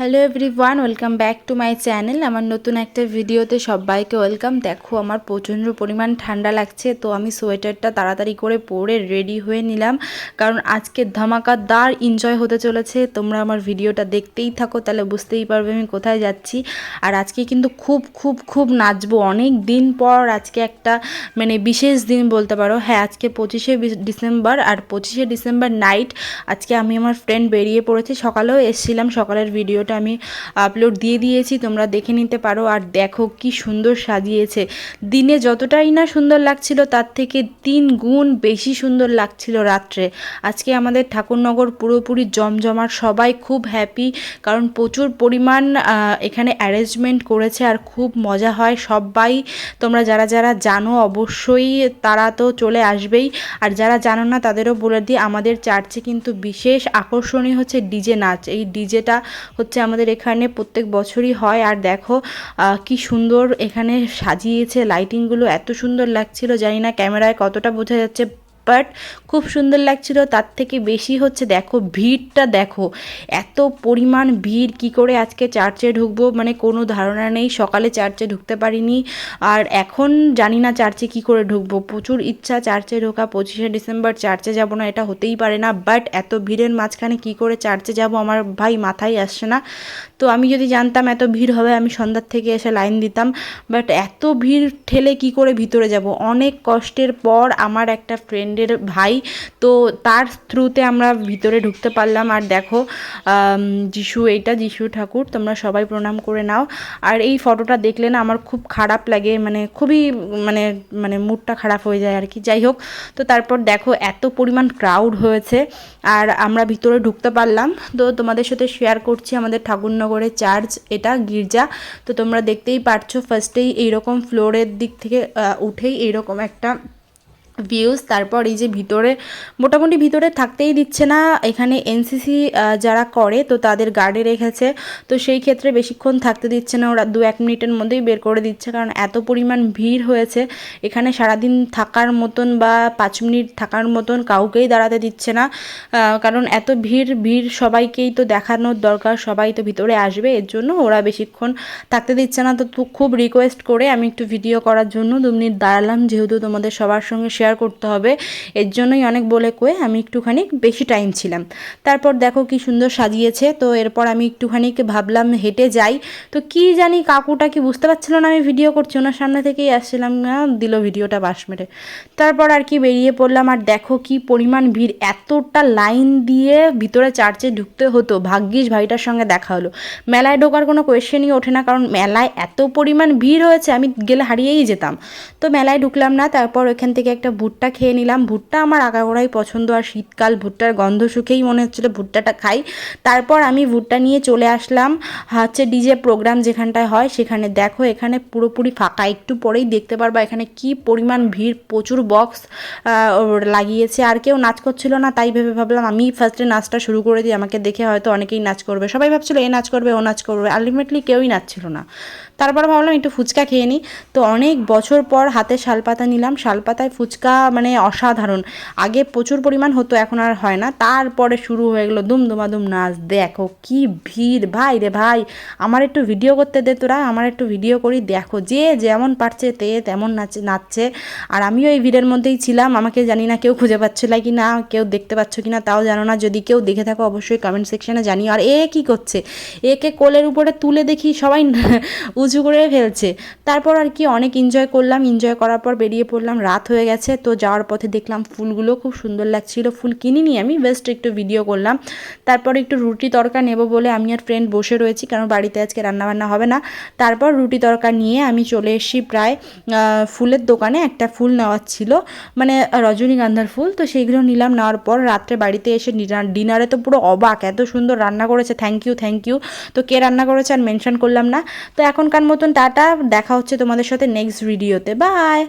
Hello everyone welcome back to my channel আমার নতুন একটা ভিডিওতে সবাইকে ওয়েলকাম দেখো, আমার প্রচণ্ড পরিমাণ ঠান্ডা লাগছে, তো আমি সোয়েটারটা তাড়াতাড়ি করে পরে রেডি হয়ে নিলাম। কারণ আজকে ধামাকাদার এনজয় হতে চলেছে। তোমরা আমার ভিডিওটা দেখতেই থাকো, তাহলে বুঝতেই পারবে আমি কোথায় যাচ্ছি। আর আজকে কিন্তু খুব খুব খুব নাচবো। অনেক দিন পর আজকে একটা মানে বিশেষ দিন বলতে পারো। হ্যাঁ আজকে পঁচিশে ডিসেম্বর আর পঁচিশে ডিসেম্বর নাইট আজকে আমি আমার ফ্রেন্ড বেরিয়ে পড়েছি। সকালেও এসেছিলাম, সকালের ভিডিওটা আমি আপলোড দিয়ে দিয়েছি, তোমরা দেখে নিতে পারো। আর দেখো কি সুন্দর সাজিয়েছে। দিনে যতটাই না সুন্দর লাগছিল, তার থেকে তিন গুণ বেশি সুন্দর লাগছিল রাত্রে। আজকে আমাদের ঠাকুরনগর পুরোপুরি জমজমাট, সবাই খুব হ্যাপি কারণ প্রচুর পরিমাণ এখানে অ্যারেঞ্জমেন্ট করেছে আর খুব মজা হয়। সবাই, তোমরা যারা যারা জানো, অবশ্যই তারা তো চলে আসবেই। আর যারা জানো না, তাদেরও বলে দিই, আমাদের চার্চে কিন্তু বিশেষ আকর্ষণীয় হচ্ছে ডিজে নাচ। এই ডিজেটা হচ্ছে আমাদের এখানে প্রত্যেক বছরই হয়। আর দেখো কি সুন্দর এখানে সাজিয়েছে লাইটিংগুলো এত সুন্দর লাগছিল, জানি না ক্যামেরায় কতটা বোঝা যাচ্ছে। বাট খুব সুন্দর লাগছিল। তার থেকে বেশি হচ্ছে দেখো, ভিড়টা দেখো। এত পরিমাণ ভিড়, কি করে আজকে চার্চে ঢুকবো? মানে কোনো ধারণা নেই, সকালে চার্চে ঢুকতে পারিনি। আর এখন জানি না চার্চে কি করে ঢুকবো। প্রচুর ইচ্ছা চার্চে ঢোকা, পঁচিশে ডিসেম্বর চার্চে যাব না, এটা হতেই পারে না। বাট এত ভিড়ের মাঝখানে কি করে চার্চে যাব আমার ভাই মাথায় আসছে না। তো আমি যদি জানতাম এত ভিড় হবে, আমি সন্ধ্যার থেকে এসে লাইন দিতাম। বাট এত ভিড় ঠেলে কি করে ভিতরে যাব? অনেক কষ্টের পর আমার একটা ফ্রেন্ডের ভাই। তো তার থ্রুতে আমরা ভিতরে ঢুকতে পারলাম। আর দেখো যিশু এইটা, যিশু ঠাকুর, তোমরা সবাই প্রণাম করে নাও। আর এই ফটোটা দেখলে না আমার খুব খারাপ লাগে মানে খুবই মানে মানে মুডটা খারাপ হয়ে যায় আর কি। যাই হোক, তো তারপর দেখো, এত পরিমাণ ক্রাউড হয়েছে। আর আমরা ভিতরে ঢুকতে পারলাম। তো তোমাদের সাথে শেয়ার করছি আমাদের ঠাকুরনগরের চার্চ এটা গির্জা। তো তোমরা দেখতেই পারছ ফার্স্টেই এইরকম ফ্লোরের দিক থেকে উঠেই এইরকম একটা ভিউজ তারপর এই যে ভিতরে, মোটামুটি ভিতরে থাকতেই দিচ্ছে না। এখানে এনসিসি যারা করে, তো তাদের গার্ডে রেখেছে। তো সেই ক্ষেত্রে বেশিক্ষণ থাকতে দিচ্ছে না। ওরা দু এক মিনিটের মধ্যেই বের করে দিচ্ছে। কারণ এত পরিমাণ ভিড় হয়েছে। এখানে সারাদিন থাকার মতন বা পাঁচ মিনিট থাকার মতন কাউকেই দাঁড়াতে দিচ্ছে না। কারণ এত ভিড় ভিড় সবাইকেই তো দেখানোর দরকার। সবাই তো ভিতরে আসবে। এর জন্য ওরা বেশিক্ষণ থাকতে দিচ্ছে না। তো খুব রিকোয়েস্ট করে আমি একটু ভিডিও করার জন্য দু মিনিট দাঁড়ালাম। যেহেতু তোমাদের সবার সঙ্গে শেয়ার করতে হবে। এর জন্যই অনেক বলে কয়ে আমি একটুখানি বেশি টাইম ছিলাম। তারপর দেখো কি সুন্দর সাজিয়েছে। তো এরপর আমি একটুখানি ভাবলাম হেঁটে যাই। তো কি জানি কাকুটা কি বুঝতে পারছিল না আমি ভিডিও করছি। ওনার সামনে থেকেই আসছিলাম না দিল ভিডিওটা বাস মেরে। তারপর আর কি বেরিয়ে পড়লাম। আর দেখো কি পরিমাণ ভিড়। এতটা লাইন দিয়ে ভিতরে চার্চে ঢুকতে হতো। ভাগ্যিস ভাইটার সঙ্গে দেখা হলো। মেলায় ঢোকার কোনো কোয়েশ্চেনই ওঠে না। কারণ মেলায় এত পরিমাণ ভিড় হয়েছে, আমি গেলে হারিয়েই যেতাম। তো মেলায় ঢুকলাম না। তারপর ওখান থেকে একটা ভুট্টা খেয়ে নিলাম। ভুট্টা আমার আগাগোড়াই পছন্দ। আর শীতকাল ভুট্টার গন্ধ শুকেই মনে হচ্ছিল ভুট্টাটা খাই। তারপর আমি ভুট্টা নিয়ে চলে আসলাম। হচ্ছে ডিজে প্রোগ্রাম যেখানটায় হয়, সেখানে দেখো এখানে পুরোপুরি ফাঁকা। একটু পরেই দেখতে পারবা এখানে কি পরিমাণ ভিড়, প্রচুর বক্স লাগিয়েছে। আর কেউ নাচ করছিল না, তাই ভেবে ভাবলাম আমি ফার্স্টে নাচটা শুরু করে দিই। আমাকে দেখে হয়তো অনেকেই নাচ করবে। সবাই ভাবছিল এ নাচ করবে, ও নাচ করবে। আলটিমেটলি কেউই নাচছিল না। তারপর ভাবলাম একটু ফুচকা খেয়ে নিই তো অনেক বছর পর হাতে শালপাতা নিলাম। শালপাতায় ফুচকা মানে অসাধারণ। আগে প্রচুর পরিমাণ হতো, এখন আর হয় না। তারপরে শুরু হয়ে গেলো দুমদুমাদুম নাচ। দেখো কি ভিড়। ভাই রে ভাই, আমার একটু ভিডিও করতে দে তোরা, আমার একটু ভিডিও করি, দেখো। যে যেমন পারছে, তে তেমন নাচে, নাচছে। আর আমিও এই ভিড়ের মধ্যেই ছিলাম। আমাকে জানি না কেউ খুঁজে পাচ্ছিল কি না কেউ দেখতে পাচ্ছ কি না তাও জানো না। যদি কেউ দেখে থাকো, অবশ্যই কমেন্ট সেকশনে জানিও। আর এ কি করছে? একে কোলের উপরে তুলে দেখি, সবাই উঁচু করে ফেলছে। তারপর আর কি, অনেক এনজয় করলাম। এনজয় করার পর বেরিয়ে পড়লাম। রাত হয়ে গেছে। তো যাওয়ার পথে দেখলাম ফুলগুলো খুব সুন্দর লাগছিল। ফুল কিনিনি আমি বেস্ট একটু ভিডিও করলাম। তারপর একটু রুটি তরকা নেব বলে আমি আর ফ্রেন্ড বসে রয়েছি, কারণ বাড়িতে আজকে রান্নাবান্না হবে না। তারপর রুটি তরকা নিয়ে আমি চলে এসেছি প্রায় ফুলের দোকানে। একটা ফুল নেওয়ার ছিল মানে রজনীগন্ধার ফুল, তো সেইগুলো নিলাম। নেওয়ার পর রাত্রে বাড়িতে এসে ডিনারে তো পুরো অবাক, এত সুন্দর রান্না করেছে থ্যাংক ইউ থ্যাংক ইউ তো কে রান্না করেছে আর মেনশন করলাম না। তো এখনকার মতন টাটা, দেখা হচ্ছে তোমাদের সাথে নেক্সট ভিডিওতে বাই